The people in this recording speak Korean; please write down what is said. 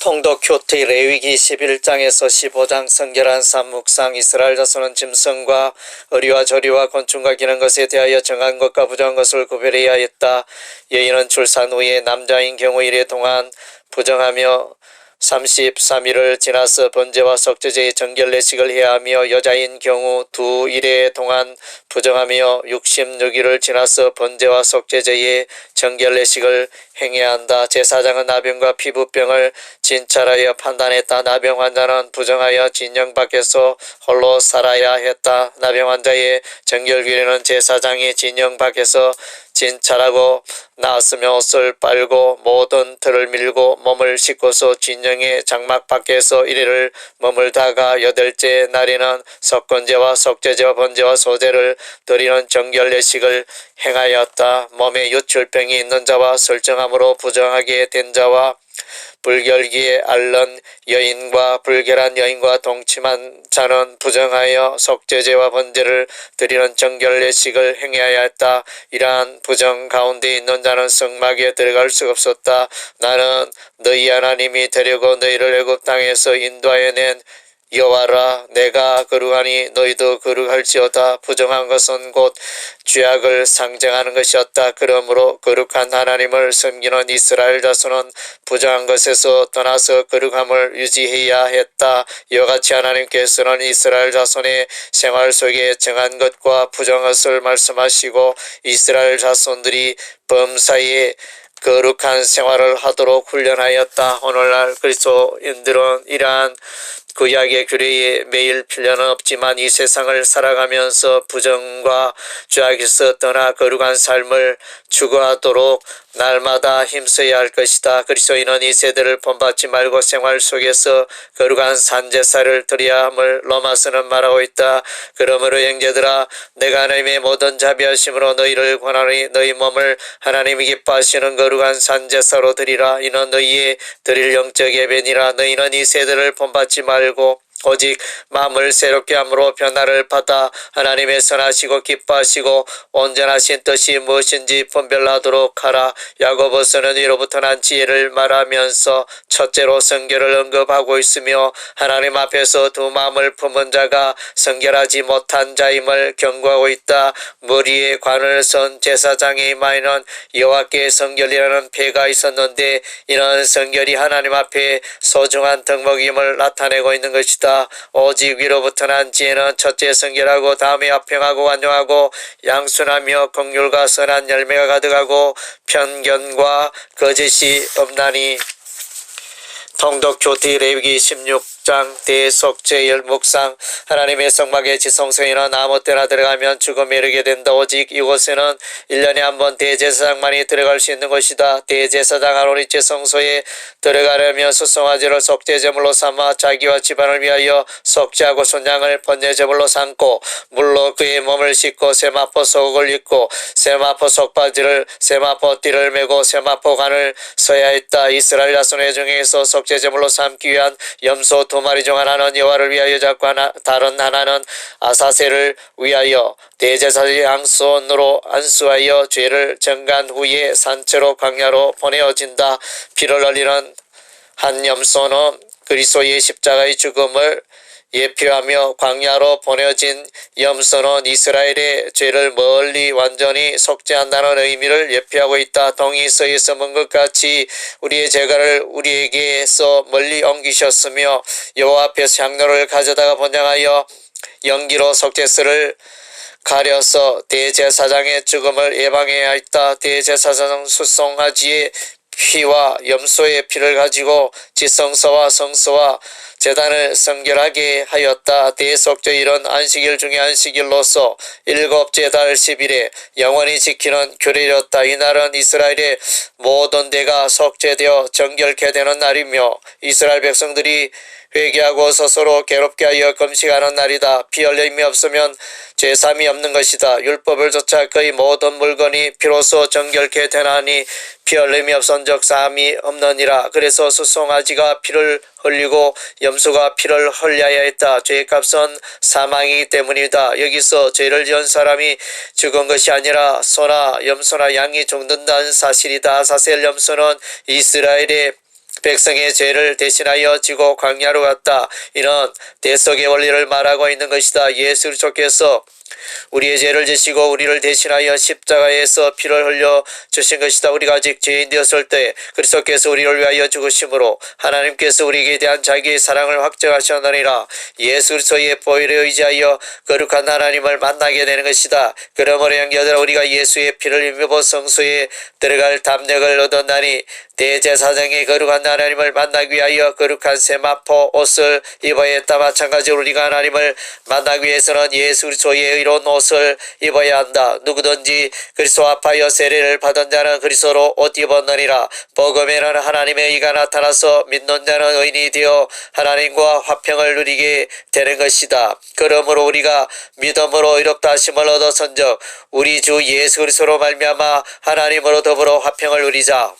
통독 교태 레위기 11장에서 15장 성결한 산묵상 이스라엘 자손은 짐승과 어리와 저리와 곤충과 기는 것에 대하여 정한 것과 부정한 것을 구별해야 했다. 여인은 출산 후에 남자인 경우 이래 동안 부정하며 33일을 지나서 번제와 석제제의 정결례식을 해야 하며 여자인 경우 두 일에 동안 부정하며 66일을 지나서 번제와 석제제의 정결례식을 행해야 한다. 제사장은 나병과 피부병을 진찰하여 판단했다. 나병 환자는 부정하여 진영 밖에서 홀로 살아야 했다. 나병 환자의 정결규례는 제사장이 진영 밖에서 진찰하고 나왔으며 옷을 빨고 모든 틀을 밀고 몸을 씻고서 진영의 장막 밖에서 일일을 머물다가 여덟째 날에는 석건제와 석제제와 번제와 소제를 드리는 정결례식을 행하였다. 몸에 유출병이 있는 자와 설정함으로 부정하게 된 자와 불결기에 앓는 여인과 불결한 여인과 동침한 자는 부정하여 속죄제와 번제를 드리는 정결례식을 행해야 했다. 이러한 부정 가운데 있는 자는 성막에 들어갈 수 없었다. 나는 너희 하나님이 되려고 너희를 애굽 땅에서 인도하여 낸 여호와라 내가 거룩하니 너희도 거룩할지어다. 부정한 것은 곧 죄악을 상정하는 것이었다. 그러므로 거룩한 하나님을 섬기는 이스라엘 자손은 부정한 것에서 떠나서 거룩함을 유지해야 했다. 이와 같이 하나님께서는 이스라엘 자손의 생활 속에 정한 것과 부정한 것을 말씀하시고 이스라엘 자손들이 범사에 거룩한 생활을 하도록 훈련하였다. 오늘날 그리스도인들은 이러한 구약의 규례에 매일 필요는 없지만 이 세상을 살아가면서 부정과 죄악에서 떠나 거룩한 삶을 추구하도록 날마다 힘써야 할 것이다. 그리스도인은 이 세대를 본받지 말고 생활 속에서 거룩한 산제사를 드려야 함을 로마서는 말하고 있다. 그러므로 형제들아 내가 하나님의 모든 자비하심으로 너희를 권하니 너희 몸을 하나님이 기뻐하시는 거룩한 산제사로 드리라. 이는 너희의 드릴 영적 예배니라. 너희는 이 세대를 본받지 말고 오직 마음을 새롭게 함으로 변화를 받아 하나님의 선하시고 기뻐하시고 온전하신 뜻이 무엇인지 분별하도록 하라. 야고보서는 이로부터 난 지혜를 말하면서 첫째로 성결을 언급하고 있으며 하나님 앞에서 두 마음을 품은 자가 성결하지 못한 자임을 경고하고 있다. 머리에 관을 선 제사장의 이마에는 여호와께 성결이라는 패가 있었는데 이런 성결이 하나님 앞에 소중한 덕목임을 나타내고 있는 것이다. 오직 위로부터 난 지혜는 첫째 성결하고 다음에 화평하고 완전하고 양순하며 긍휼과 선한 열매가 가득하고 편견과 거짓이 없나니 통독 교티 레위기 16장 대속죄열 묵상 하나님의 성막의 지성소에는 아무 때나 들어가면 죽음에 이르게 된다. 오직 이곳에는 1년에 한 번 대제사장만이 들어갈 수 있는 것이다. 대제사장 아론이 지성소에 들어가려면 수송아지를 속죄제물로 삼아 자기와 집안을 위하여 속죄하고 손양을 번제제물로 삼고 물로 그의 몸을 씻고 세마포 속을 입고 세마포 속바지를 세마포 띠를 메고 세마포 관을 서야 했다. 이스라엘 자손의 중에서 속 죄제물로 삼기 위한 염소 두 마리 중 하나는 여호와를 위하여 잡고 하나, 다른 하나는 아사세를 위하여 대제사의 양손으로 안수하여 죄를 정간 후에 산채로 광야로 보내어진다. 피를 흘리는 한 염소는 그리스도의 십자가의 죽음을 예표하며 광야로 보내진 염소는 이스라엘의 죄를 멀리 완전히 속죄한다는 의미를 예표하고 있다. 동이 서에 써본 것 같이 우리의 죄가를 우리에게서 멀리 옮기셨으며 여호와 앞에서 향로를 가져다가 번장하여 연기로 속죄스를 가려서 대제사장의 죽음을 예방해야 했다. 대제사장 수송아지의 피와 염소의 피를 가지고 지성소와 성소와 재단을 성결하게 하였다. 대속죄 이런 안식일 중에 안식일로서 일곱째 달 10일에 영원히 지키는 규례였다. 이날은 이스라엘의 모든 데가 속죄되어 정결케 되는 날이며 이스라엘 백성들이 회개하고 스스로 괴롭게 하여 금식하는 날이다. 피 흘림이 없으면 죄삼이 없는 것이다. 율법을 조차 그의 모든 물건이 피로써 정결케 되나니 피 흘림이 없은적 사함이 없느니라. 그래서 수송아지가 피를 흘리고 염소가 피를 흘려야 했다. 죄의 값은 사망이기 때문이다. 여기서 죄를 지은 사람이 죽은 것이 아니라 소나 염소나 양이 죽는다는 사실이다. 사셀 염소는 이스라엘의 백성의 죄를 대신하여 지고 광야로 갔다. 이는 대속의 원리를 말하고 있는 것이다. 예수 그리스도께서 우리의 죄를 지시고 우리를 대신하여 십자가에서 피를 흘려 주신 것이다. 우리가 아직 죄인 되었을 때 그리스도께서 우리를 위하여 죽으심으로 하나님께서 우리에게 대한 자기의 사랑을 확정하셨느니라. 예수 그리스도의 보혈에 의지하여 거룩한 하나님을 만나게 되는 것이다. 그러므로 형제들아 우리가 예수의 피를 입어 성소에 들어갈 담력을 얻었나니 대제사장의 거룩한 하나님을 만나기 위하여 거룩한 세마포 옷을 입어야 했다. 마찬가지로 우리가 하나님을 만나기 위해서는 예수 그리스도의 의로운 옷을 입어야 한다. 누구든지 그리스도 앞하여 세례를 받은 자는 그리스도로 옷 입었느니라. 복음에는 하나님의 의가 나타나서 믿는 자는 의인이 되어 하나님과 화평을 누리게 되는 것이다. 그러므로 우리가 믿음으로 의롭다 하심을 얻었은즉 우리 주 예수 그리스도로 말미암아 하나님으로 더불어 화평을 누리자.